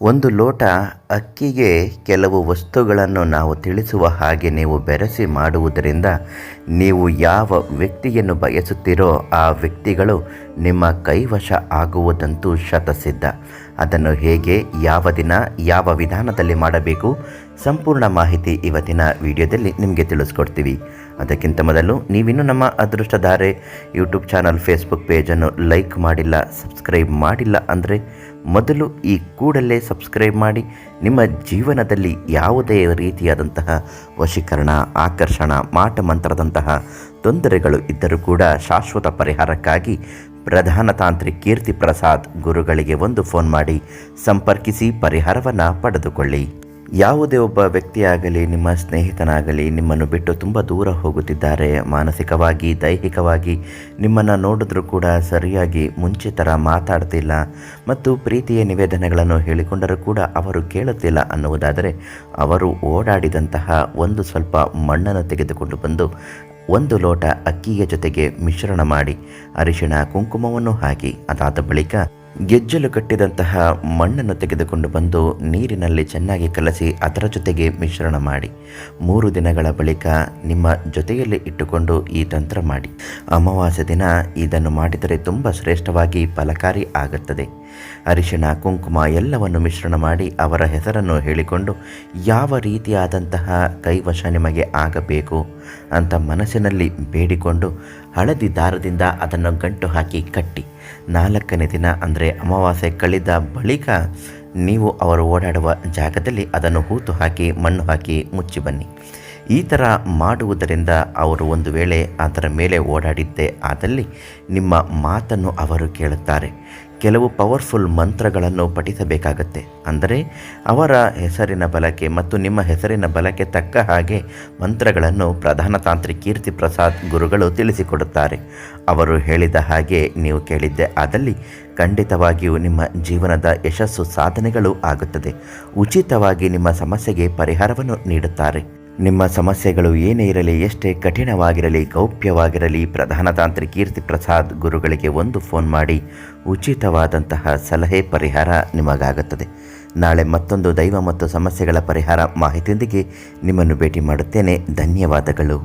ಒಂದು ಲೋಟ ಅಕ್ಕಿಗೆ ಕೆಲವು ವಸ್ತುಗಳನ್ನು ನಾವು ತಿಳಿಸುವ ಹಾಗೆ ನೀವು ಬೆರೆಸಿ ಮಾಡುವುದರಿಂದ ನೀವು ಯಾವ ವ್ಯಕ್ತಿಯನ್ನು ಬಯಸುತ್ತೀರೋ ಆ ವ್ಯಕ್ತಿಗಳು ನಿಮ್ಮ ಕೈವಶ ಆಗುವುದಂತೂ ಶತಸಿದ್ಧ. ಅದನ್ನು ಹೇಗೆ, ಯಾವ ದಿನ, ಯಾವ ವಿಧಾನದಲ್ಲಿ ಮಾಡಬೇಕು, ಸಂಪೂರ್ಣ ಮಾಹಿತಿ ಇವತ್ತಿನ ವಿಡಿಯೋದಲ್ಲಿ ನಿಮಗೆ ತಿಳಿಸ್ಕೊಡ್ತೀವಿ. ಅದಕ್ಕಿಂತ ಮೊದಲು ನೀವಿನ್ನೂ ನಮ್ಮ ಅದೃಷ್ಟಧಾರೆ ಯೂಟ್ಯೂಬ್ ಚಾನಲ್, ಫೇಸ್ಬುಕ್ ಪೇಜನ್ನು ಲೈಕ್ ಮಾಡಿಲ್ಲ, ಸಬ್ಸ್ಕ್ರೈಬ್ ಮಾಡಿಲ್ಲ ಅಂದರೆ ಮೊದಲು ಈ ಕೂಡಲೇ ಸಬ್ಸ್ಕ್ರೈಬ್ ಮಾಡಿ, ನಿಮ್ಮ ಜೀವನದಲ್ಲಿ ಯಾವುದೇ ರೀತಿಯಾದಂತಹ ವಶೀಕರಣ, ಆಕರ್ಷಣ, ಮಾಟ ಮಂತ್ರದಂತಹ ತೊಂದರೆಗಳು ಇದ್ದರೂ ಕೂಡ ಶಾಶ್ವತ ಪರಿಹಾರಕ್ಕಾಗಿ ಪ್ರಧಾನ ತಾಂತ್ರಿಕ್ ಕೀರ್ತಿ ಪ್ರಸಾದ್ ಗುರುಗಳಿಗೆ ಒಂದು ಫೋನ್ ಮಾಡಿ ಸಂಪರ್ಕಿಸಿ ಪರಿಹಾರವನ್ನು ಪಡೆದುಕೊಳ್ಳಿ. ಯಾವುದೇ ಒಬ್ಬ ವ್ಯಕ್ತಿಯಾಗಲಿ, ನಿಮ್ಮ ಸ್ನೇಹಿತನಾಗಲಿ ನಿಮ್ಮನ್ನು ಬಿಟ್ಟು ತುಂಬ ದೂರ ಹೋಗುತ್ತಿದ್ದಾರೆ. ಮಾನಸಿಕವಾಗಿ, ದೈಹಿಕವಾಗಿ ನಿಮ್ಮನ್ನು ನೋಡಿದ್ರೂ ಕೂಡ ಸರಿಯಾಗಿ ಮುಂಚೆ ಥರ ಮಾತಾಡ್ತಿಲ್ಲ ಮತ್ತು ಪ್ರೀತಿಯ ನಿವೇದನೆಗಳನ್ನು ಹೇಳಿಕೊಂಡರೂ ಕೂಡ ಅವರು ಕೇಳುತ್ತಿಲ್ಲ ಅನ್ನುವುದಾದರೆ ಅವರು ಓಡಾಡಿದಂತಹ ಒಂದು ಸ್ವಲ್ಪ ಮಣ್ಣನ್ನು ತೆಗೆದುಕೊಂಡು ಬಂದು ಒಂದು ಲೋಟ ಅಕ್ಕಿಯ ಜೊತೆಗೆ ಮಿಶ್ರಣ ಮಾಡಿ ಅರಿಶಿಣ ಕುಂಕುಮವನ್ನು ಹಾಕಿ ಅದಾದ ಬಳಿಕ ಗೆಜ್ಜಲು ಕಟ್ಟಿದಂತಹ ಮಣ್ಣನ್ನು ತೆಗೆದುಕೊಂಡು ಬಂದು ನೀರಿನಲ್ಲಿ ಚೆನ್ನಾಗಿ ಕಲಸಿ ಅದರ ಜೊತೆಗೆ ಮಿಶ್ರಣ ಮಾಡಿ. ಮೂರು ದಿನಗಳ ಬಳಿಕ ನಿಮ್ಮ ಜೊತೆಯಲ್ಲಿ ಇಟ್ಟುಕೊಂಡು ಈ ತಂತ್ರ ಮಾಡಿ. ಅಮಾವಾಸ್ಯ ದಿನ ಇದನ್ನು ಮಾಡಿದರೆ ತುಂಬ ಶ್ರೇಷ್ಠವಾಗಿ ಫಲಕಾರಿ ಆಗುತ್ತದೆ. ಅರಿಶಿಣ, ಕುಂಕುಮ ಎಲ್ಲವನ್ನು ಮಿಶ್ರಣ ಮಾಡಿ ಅವರ ಹೆಸರನ್ನು ಹೇಳಿಕೊಂಡು ಯಾವ ರೀತಿಯಾದಂತಹ ಕೈವಶ ನಿಮಗೆ ಆಗಬೇಕು ಅಂತ ಮನಸ್ಸಿನಲ್ಲಿ ಬೇಡಿಕೊಂಡು ಹಳದಿ ದಾರದಿಂದ ಅದನ್ನು ಗಂಟು ಹಾಕಿ ಕಟ್ಟಿ. ನಾಲ್ಕನೇ ದಿನ ಅಂದರೆ ಅಮಾವಾಸ್ಯೆ ಕಳೆದ ಬಳಿಕ ನೀವು ಅವರು ಓಡಾಡುವ ಜಾಗದಲ್ಲಿ ಅದನ್ನು ಹೂತು ಹಾಕಿ, ಮಣ್ಣು ಹಾಕಿ ಮುಚ್ಚಿ ಬನ್ನಿ. ಈ ಥರ ಮಾಡುವುದರಿಂದ ಅವರು ಒಂದು ವೇಳೆ ಅದರ ಮೇಲೆ ಓಡಾಡಿದ್ದೇ ಆದಲ್ಲಿ ನಿಮ್ಮ ಮಾತನ್ನು ಅವರು ಕೇಳುತ್ತಾರೆ. ಕೆಲವು ಪವರ್ಫುಲ್ ಮಂತ್ರಗಳನ್ನು ಪಠಿಸಬೇಕಾಗತ್ತೆ. ಅಂದರೆ ಅವರ ಹೆಸರಿನ ಬಲಕ್ಕೆ ಮತ್ತು ನಿಮ್ಮ ಹೆಸರಿನ ಬಲಕ್ಕೆ ತಕ್ಕ ಹಾಗೆ ಮಂತ್ರಗಳನ್ನು ಪ್ರಧಾನ ತಾಂತ್ರಿಕ ಕೀರ್ತಿ ಪ್ರಸಾದ್ ಗುರುಗಳು ತಿಳಿಸಿಕೊಡುತ್ತಾರೆ. ಅವರು ಹೇಳಿದ ಹಾಗೆ ನೀವು ಕೇಳಿದ್ದೆ ಆದಲ್ಲಿ ಖಂಡಿತವಾಗಿಯೂ ನಿಮ್ಮ ಜೀವನದ ಯಶಸ್ಸು ಸಾಧನೆಗಳು ಆಗುತ್ತದೆ. ಉಚಿತವಾಗಿ ನಿಮ್ಮ ಸಮಸ್ಯೆಗೆ ಪರಿಹಾರವನ್ನು ನೀಡುತ್ತಾರೆ. ನಿಮ್ಮ ಸಮಸ್ಯೆಗಳು ಏನೇ ಇರಲಿ, ಎಷ್ಟೇ ಕಠಿಣವಾಗಿರಲಿ, ಗೌಪ್ಯವಾಗಿರಲಿ, ಪ್ರಧಾನ ತಾಂತ್ರಿಕ ಕೀರ್ತಿ ಪ್ರಸಾದ್ ಗುರುಗಳಿಗೆ ಒಂದು ಫೋನ್ ಮಾಡಿ ಉಚಿತವಾದಂತಹ ಸಲಹೆ ಪರಿಹಾರ ನಿಮಗಾಗುತ್ತದೆ. ನಾಳೆ ಮತ್ತೊಂದು ದೈವ ಮತ್ತು ಸಮಸ್ಯೆಗಳ ಪರಿಹಾರ ಮಾಹಿತಿಯೊಂದಿಗೆ ನಿಮ್ಮನ್ನು ಭೇಟಿ ಮಾಡುತ್ತೇನೆ. ಧನ್ಯವಾದಗಳು.